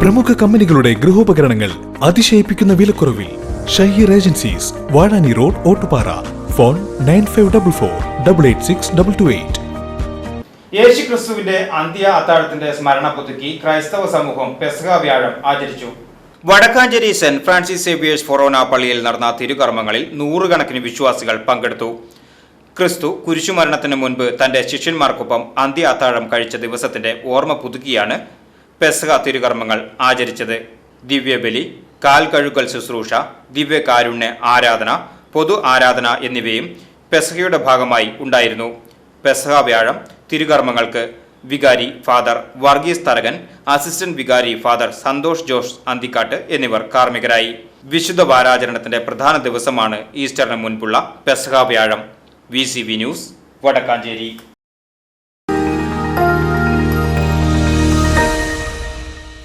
പ്രമുഖ കമ്പനികളുടെ ഗൃഹോപകരണങ്ങൾ അതിശയിപ്പിക്കുന്ന വിലക്കുറവിൽ Shaheer agencies Vazhani road Ottupara. Phone nine five double four double eight six double two eight. യേശു ക്രിസ്തുവിന്റെ അന്ത്യ അത്താഴത്തിന്റെ സ്മരണ പുതുക്കി ക്രൈസ്തവ സമൂഹം പെസഹ വ്യാഴം ആചരിച്ചു. വടക്കാഞ്ചേരി സെന്റ് ഫ്രാൻസിസ് സേവിയേഴ്സ് ഫൊറോന പള്ളിയിൽ നടന്ന തിരുകർമ്മങ്ങളിൽ നൂറുകണക്കിന് വിശ്വാസികൾ പങ്കെടുത്തു. ക്രിസ്തു കുരിശുമരണത്തിന് മുൻപ് തന്റെ ശിഷ്യന്മാർക്കൊപ്പം അന്ത്യ അത്താഴം കഴിച്ച ദിവസത്തിന്റെ ഓർമ്മ പുതുക്കിയാണ് പെസഹ തിരുകർമ്മങ്ങൾ ആചരിച്ചത്. ദിവ്യബലി കാൽ കഴുകൽ ശുശ്രൂഷ ദിവ്യകാരുണ്യ ആരാധന പൊതു ആരാധന എന്നിവയും പെസഹയുടെ ഭാഗമായി ഉണ്ടായിരുന്നു. പെസഹ വ്യാഴം തിരുകർമ്മങ്ങൾക്ക് വികാരി ഫാദർ വർഗീസ് തരകൻ അസിസ്റ്റന്റ് വികാരി ഫാദർ സന്തോഷ് ജോഷ് അന്തിക്കാട്ട് എന്നിവർ കാർമ്മികരായി. വിശുദ്ധ വാരാചരണത്തിന്റെ പ്രധാന ദിവസമാണ് ഈസ്റ്ററിന് മുൻപുള്ള പെസഹ വ്യാഴം. V news Vadakkanchery.